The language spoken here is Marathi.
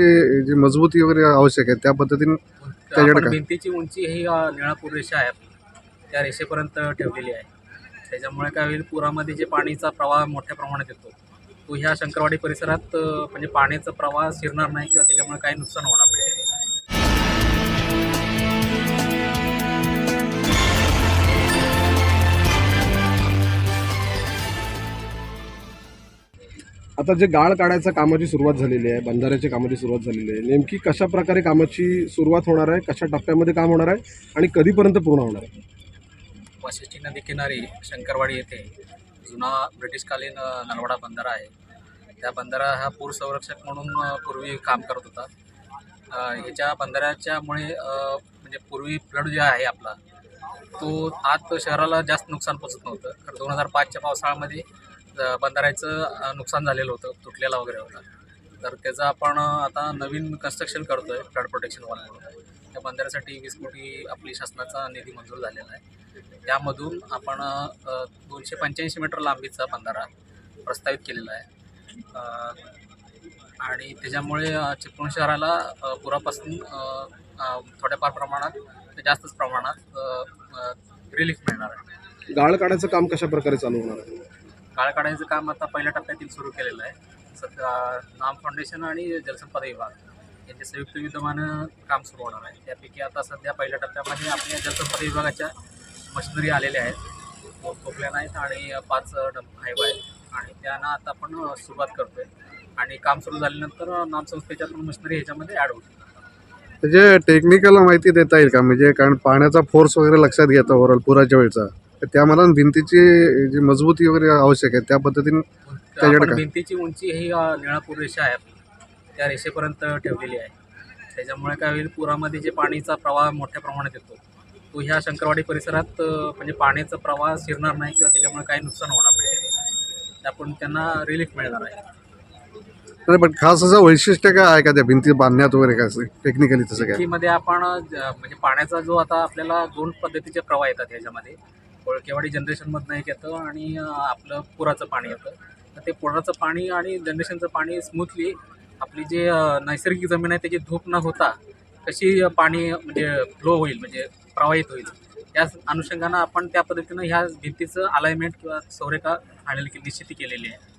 ते जे मजबूती वगैरे आवश्यक आहे त्या पद्धतीने त्याच्याकडे आपण काय? भिंतीची उंची ही अ, निळापूर रेषा आहे आपली. त्या रेषेपर्यंत ठेवलेली आहे त्याच्यामुळे काय होईल पुरामध्ये जे पाणीचा प्रवाह मोठ्या प्रमाणात येतो तो ह्या शंकरवाडी परिसरात अ, म्हणजे पाण्याचा प्रवाह शिरणार नाही किंवा त्याच्यामुळे काही नुकसान होणार आता जे गाळ काढायच्या कामाची सुरुवात झालेली आहे बंधाऱ्याच्या कामाची सुरुवात झालेली आहे नेमकी कशा प्रकारे कामाची सुरुवात होणार आहे कशा टप्प्यामध्ये काम होणार आहे आणि कधीपर्यंत पूर्ण होणार आहे? वाशिष्ठी नदी किनारी शंकरवाडी येथे जुना ब्रिटिशकालीन नलवाडा नलवडा बंधारा आहे. त्या बंधारा हा पूर संरक्षक म्हणून पूर्वी काम करत होता. ह्याच्या बंधाऱ्याच्यामुळे म्हणजे पूर्वी फ्लड जे आहे आपला तो आत शहराला जास्त नुकसान पोचत नव्हतं. कारण दोन हजार पाचच्या पावसाळ्यामध्ये बंधाऱ्याचं नुकसान झालेलं होतं तुटलेला वगैरे होता. तर त्याचं आपण आता नवीन कन्स्ट्रक्शन करतो आहे फ्लड प्रोटेक्शन वॉल म्हणून. त्या बंधाऱ्यासाठी वीस कोटी आपली शासनाचा निधी मंजूर झालेला आहे. त्यामधून आपण दोनशे पंच्याऐंशी मीटर लांबीचा बंधारा प्रस्तावित केलेला आहे. आणि त्याच्यामुळे चिपळूण शहराला पुरापासून थोड्याफार प्रमाणात जास्तच प्रमाणात रिलीफ मिळणार आहे. गाळ काढायचं काम कशा प्रकारे चालू होणार आहे? काळ काढायचं काम आता पहिल्या टप्प्यातील सुरू केलेलं आहे. सध्या नाम फाउंडेशन आणि जलसंपदा विभाग यांच्या संयुक्त विद्यमानं काम सुरू होणार आहे. त्यापैकी आता सध्या पहिल्या टप्प्यामध्ये आपल्या जलसंपदा विभागाच्या मशिनरी आलेल्या आहेत. खोकल्या नाहीत आणि पाच डंप हायवा आहेत. आणि त्यांना आता आपण सुरुवात करतोय. आणि काम सुरू झाल्यानंतर नामसंस्थेच्या पण मशिनरी ह्याच्यामध्ये ॲड होतील. म्हणजे टेक्निकल माहिती देता येईल का? म्हणजे कारण पाण्याचा फोर्स वगैरे लक्षात घेता ओव्हरऑल पुराच्या वेळचा. त्यामध्ये भिंतीची जी मजबूती वगैरे आवश्यक आहे त्या पद्धतीने त्याच्याकडे आपण काय? भिंतीची उंची ही अ, निळापूर रेषा आहे. आपली. त्या रेषेपर्यंत ठेवलेली आहे. त्याच्यामुळे काय होईल पुरामध्ये जे पाणीचा प्रवाह मोठ्या प्रमाणात येतो तो ह्या शंकरवाडी परिसरात अ, म्हणजे पाण्याचा प्रवाह शिरणार नाही किंवा त्याच्यामुळे काही नुकसान होणार नाही. आपण त्यांना रिलीफ मिळणार आहे. नाही पण खास असं वैशिष्ट्य काय आहे का त्या भिंती बांधण्यात वगैरे काय टेक्निकली तसं काय? भिंतीमध्ये आपण अ, म्हणजे पाण्याचा जो आता आपल्याला दोन पद्धतीचे प्रवाह येतात ह्याच्यामध्ये. कोळकेवाडी जनरेशनमधनं एक येतं आणि आपलं पुराचं पाणी येतं. तर ते पुराचं पाणी आणि जनरेशनचं पाणी स्मूथली आपली जे नैसर्गिक जमीन आहे त्याची धूप न होता कशी पाणी म्हणजे फ्लो होईल म्हणजे प्रवाहित होईल. त्या अनुषंगानं आपण त्या पद्धतीनं ह्या भिंतीचं अलाइनमेंट किंवा सौरेखा आणलेली निश्चिती केलेली आहे.